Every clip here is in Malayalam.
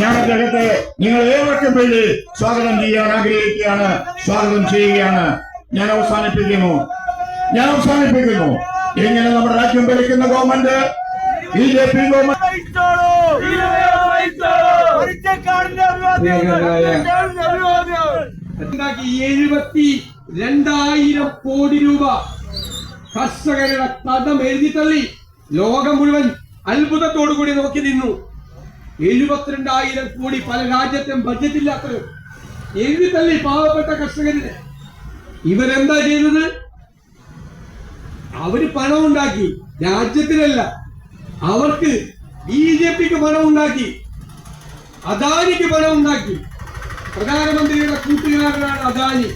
ഞാൻ അദ്ദേഹത്തെ നിങ്ങൾ ഏവർക്കും വേണ്ടി സ്വാഗതം ചെയ്യാൻ ആഗ്രഹിക്കുകയാണ് സ്വാഗതം ചെയ്യുകയാണ്. ഞാൻ അവസാനിപ്പിക്കുന്നു. ഞാൻ അവസാനിപ്പിക്കുന്നു. എങ്ങനെ നമ്മുടെ രാജ്യം ഭരിക്കുന്ന government B J P government രണ്ടായിരം കോടി രൂപ കർഷകരുടെ തടം എഴുതി തള്ളി ലോകം മുഴുവൻ അത്ഭുതത്തോടു കൂടി നോക്കി നിന്നു. എഴുപത്തിരണ്ടായിരം കോടി പല രാജ്യത്തും ബഡ്ജറ്റ് ഇല്ലാത്തത് എഴുതി തള്ളി പാവപ്പെട്ട കർഷകരിൽ ഇവരെന്താ ചെയ്തത്? അവർ പണം ഉണ്ടാക്കി രാജ്യത്തിനല്ല അവർക്ക് ബി ജെ പിക്ക് പണം ഉണ്ടാക്കി അദാനിക്ക് പണം ഉണ്ടാക്കി പ്രധാനമന്ത്രിയുടെ കൂട്ടുകാരനാണ് അദാനി.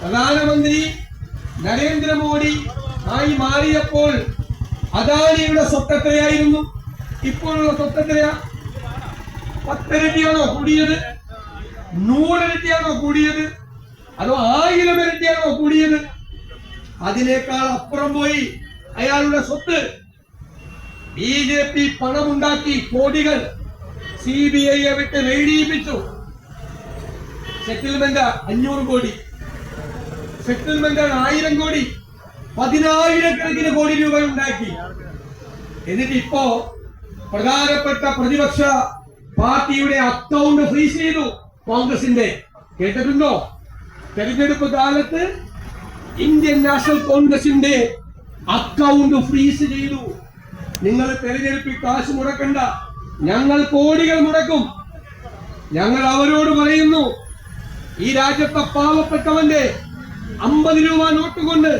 പ്രധാനമന്ത്രി നരേന്ദ്രമോദി ആയി മാറിയപ്പോൾ അദാനിയുടെ സ്വത്തെത്രയായിരുന്നു ഇപ്പോഴുള്ള സ്വത്തെത്രയാ പത്തിരട്ടിയാണോ കൂടിയത്? നൂറിരട്ടിയാണോ കൂടിയത്? അതോ ആയിരം ഇരട്ടിയാണോ കൂടിയത്? അതിനേക്കാൾ അപ്പുറം പോയി അയാളുടെ സ്വത്ത്. ബി ജെ പി പണമുണ്ടാക്കി കോടികൾ സി ബി ഐയെ വിട്ട് നേടിയിപ്പിച്ചു സെറ്റിൽമെന്റ് അഞ്ഞൂറ് കോടി. സെറ്റിൽമെന്റ് ആയിരം കോടി. പതിനായിരക്കണക്കിന് കോടി രൂപ ഉണ്ടാക്കി എന്നിട്ട് ഇപ്പോ പ്രധാനപ്പെട്ട പ്രതിപക്ഷ പാർട്ടിയുടെ അക്കൗണ്ട് ഫ്രീസ് ചെയ്തു കോൺഗ്രസിന്റെ. കേട്ടിട്ടുണ്ടോ? തെരഞ്ഞെടുപ്പ് കാലത്ത് ഇന്ത്യൻ നാഷണൽ കോൺഗ്രസിന്റെ അക്കൗണ്ട് ഫ്രീസ് ചെയ്തു. നിങ്ങൾ തെരഞ്ഞെടുപ്പിൽ കാശ് മുടക്കണ്ട. ഞങ്ങൾ കോടികൾ മുടക്കും. ഞങ്ങൾ അവരോട് പറയുന്നു ഈ രാജ്യത്തെ പാവപ്പെട്ടവന്റെ അമ്പത് രൂപ നോട്ട് കൊണ്ട്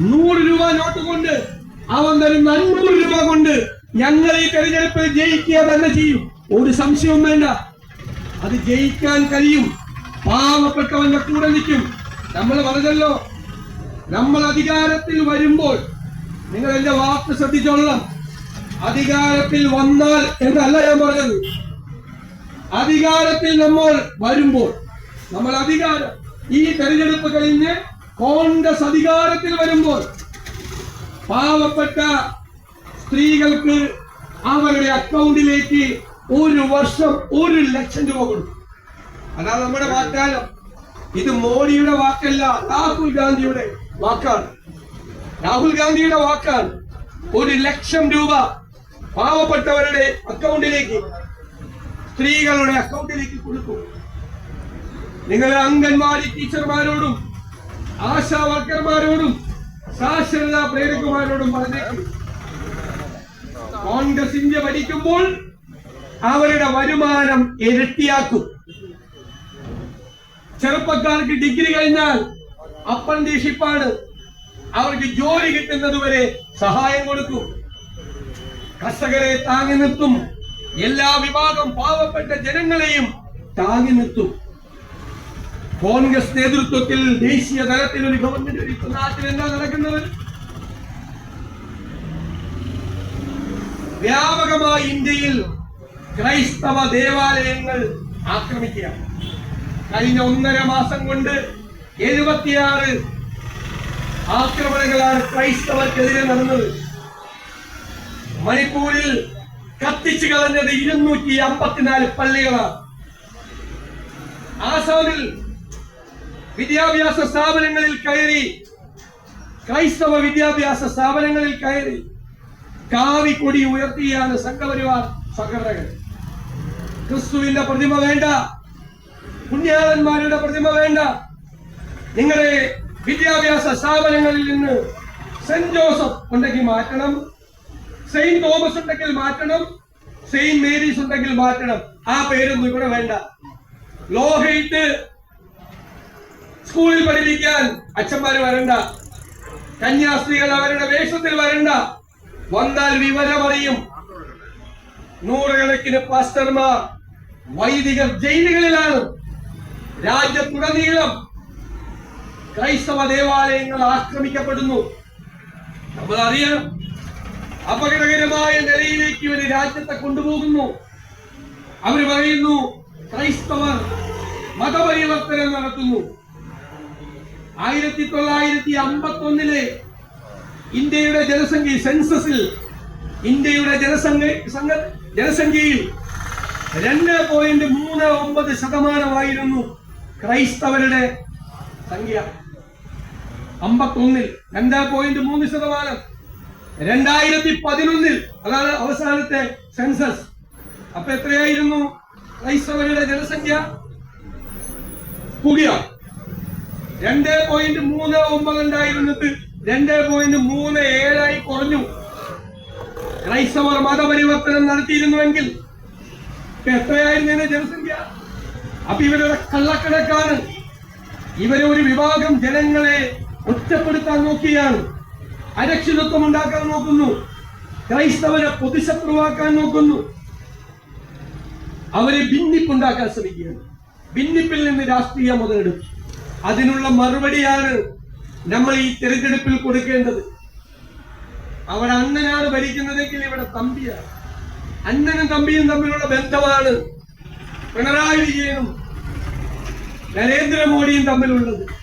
നൂറ് രൂപ നോട്ട് കൊണ്ട് അവൻ തരുന്ന അഞ്ഞൂറ് രൂപ കൊണ്ട് ഞങ്ങൾ ഈ തെരഞ്ഞെടുപ്പിൽ ജയിക്കുക തന്നെ ചെയ്യും. ഒരു സംശയവും വേണ്ട. അത് ജയിക്കാൻ കഴിയും. പാവപ്പെട്ടവന്റെ കൂടെ നിൽക്കും. നമ്മൾ പറഞ്ഞല്ലോ നമ്മൾ അധികാരത്തിൽ വരുമ്പോൾ നിങ്ങൾ എന്റെ വാക്ക് ശ്രദ്ധിച്ചോളണം. അധികാരത്തിൽ വന്നാൽ എന്നല്ല ഞാൻ പറഞ്ഞത്. അധികാരത്തിൽ നമ്മൾ വരുമ്പോൾ നമ്മൾ അധികാരം ഈ തെരഞ്ഞെടുപ്പ് കഴിഞ്ഞ് കോൺഗ്രസ് അധികാരത്തിൽ വരുമ്പോൾ പാവപ്പെട്ട സ്ത്രീകൾക്ക് അവരുടെ അക്കൗണ്ടിലേക്ക് ഒരു വർഷം ഒരു ലക്ഷം രൂപ കൊടുക്കും. അതാണ് നമ്മുടെ വാഗ്ദാനം. ഇത് മോഡിയുടെ വാക്കല്ല രാഹുൽ ഗാന്ധിയുടെ വാക്കാണ്. രാഹുൽ ഗാന്ധിയുടെ വാക്കാണ്. ഒരു ലക്ഷം രൂപ പാവപ്പെട്ടവരുടെ അക്കൗണ്ടിലേക്ക് സ്ത്രീകളുടെ അക്കൗണ്ടിലേക്ക് കൊടുക്കും. നിങ്ങളെ അംഗൻവാടി ടീച്ചർമാരോടും ആശാ വർക്കർമാരോടും സാക്ഷരതാ പ്രേരകമാരോടും പറഞ്ഞേക്കും. കോൺഗ്രസ് ഇന്ത്യ ഭരിക്കുമ്പോൾ അവരുടെ വരുമാനം ഇരട്ടിയാക്കും. ചെറുപ്പക്കാർക്ക് ഡിഗ്രി കഴിഞ്ഞാൽ അപ്രന്റീഷിപ്പാണ്. അവർക്ക് ജോലി കിട്ടുന്നത് വരെ സഹായം കൊടുക്കും. കർഷകരെ താങ്ങി നിർത്തും. എല്ലാ വിഭാഗം പാവപ്പെട്ട ജനങ്ങളെയും താങ്ങി നിർത്തും. കോൺഗ്രസ് നേതൃത്വത്തിൽ ദേശീയ തലത്തിൽ ഒരു ഗവൺമെന്റ് നാട്ടിൽ എന്താ നടക്കുന്നത്? വ്യാപകമായി ഇന്ത്യയിൽ ക്രൈസ്തവ ദേവാലയങ്ങൾ ആക്രമിക്കുക. കഴിഞ്ഞ ഒന്നര മാസം കൊണ്ട് എഴുപത്തിയാറ് ആക്രമണങ്ങളാണ് ക്രൈസ്തവർക്കെതിരെ നടന്നത്. മണിപ്പൂരിൽ കത്തിച്ചു കളഞ്ഞത് ഇരുന്നൂറ്റി അമ്പത്തിനാല് പള്ളികളാണ്. ആസാമിൽ വിദ്യാഭ്യാസ സ്ഥാപനങ്ങളിൽ കയറി ക്രൈസ്തവ വിദ്യാഭ്യാസ സ്ഥാപനങ്ങളിൽ കയറി കാവിക്കൊടി ഉയർത്തിയാണ് സംഘപരിവാർ സംഘടനകൾ. ക്രിസ്തുവിന്റെ പ്രതിമ വേണ്ട. പുണ്യാളന്മാരുടെ പ്രതിമ വേണ്ട. നിങ്ങളെ വിദ്യാഭ്യാസ സ്ഥാപനങ്ങളിൽ നിന്ന് സെന്റ് ജോസഫ് ഉണ്ടെങ്കിൽ മാറ്റണം. സെയിന്റ് തോമസ് ഉണ്ടെങ്കിൽ മാറ്റണം. സെയിന്റ് മേരീസ് ഉണ്ടെങ്കിൽ മാറ്റണം. ആ പേരൊന്നും ഇവിടെ വേണ്ട. ലോഹയിട്ട് സ്കൂളിൽ പഠിപ്പിക്കാൻ അച്ഛന്മാർ വരണ്ട. കന്യാസ്ത്രീകൾ അവരുടെ വേഷത്തിൽ വരണ്ട. വന്നാൽ വിവരമറിയും നൂറുകണക്കിന് പാസ്റ്റർമാർ വൈദികർ ജയിലുകളിലാണ്. രാജ്യത്തുടനീളം ക്രൈസ്തവ ദേവാലയങ്ങൾ ആക്രമിക്കപ്പെടുന്നു. നമ്മൾ അറിയണം അപകടകരമായ നിലയിലേക്ക് ഒരു രാജ്യത്തെ കൊണ്ടുപോകുന്നു. അവർ പറയുന്നു ക്രൈസ്തവർ മതപരിവർത്തനം നടത്തുന്നു. ആയിരത്തി തൊള്ളായിരത്തി അമ്പത്തി ഒന്നിലെ ഇന്ത്യയുടെ ജനസംഖ്യ സെൻസസിൽ ഇന്ത്യയുടെ ജനസംഖ്യ ജനസംഖ്യയിൽ രണ്ട് പോയിന്റ് മൂന്ന് ഒമ്പത് ശതമാനമായിരുന്നു ക്രൈസ്തവരുടെ സംഖ്യ. അമ്പത്തൊന്നിൽ രണ്ട് പോയിന്റ് മൂന്ന് ശതമാനം. രണ്ടായിരത്തി പതിനൊന്നിൽ അതാണ് അവസാനത്തെ സെൻസസ്. അപ്പൊ എത്രയായിരുന്നു ക്രൈസ്തവരുടെ ജനസംഖ്യ? കൂടിയ. രണ്ട് പോയിന്റ് മൂന്ന് ഒമ്പത് ഉണ്ടായിരുന്നത് രണ്ട് പോയിന്റ് മൂന്ന് ഏഴായി കുറഞ്ഞു. ക്രൈസ്തവർ മതപരിവർത്തനം നടത്തിയിരുന്നുവെങ്കിൽ എത്രയായിരുന്നു ജനസംഖ്യ? അപ്പൊ ഇവരുടെ കള്ളക്കണക്കാണ്. ഇവരെ ഒരു വിഭാഗം ജനങ്ങളെ ഒറ്റപ്പെടുത്താൻ നോക്കിയാണ്. അരക്ഷിതത്വം ഉണ്ടാക്കാൻ നോക്കുന്നു. ക്രൈസ്തവരെ പൊതുശത്രുവാക്കാൻ നോക്കുന്നു. അവരെ ഭിന്നിപ്പുണ്ടാക്കാൻ ശ്രമിക്കുകയാണ്. ഭിന്നിപ്പിൽ നിന്ന് രാഷ്ട്രീയ മുതലെടുക്കും അതിനുള്ള മറുപടിയാണ് നമ്മൾ ഈ തിരഞ്ഞെടുപ്പിൽ കൊടുക്കേണ്ടത് അവിടെ അണ്ണനാണ് ഭരിക്കുന്നതെങ്കിൽ ഇവിടെ തമ്പിയാണ്. അണ്ണനും തമ്പിയും തമ്മിലുള്ള ബന്ധമാണ് പിണറായി വിജയനും നരേന്ദ്രമോദിയും തമ്മിലുള്ളത്.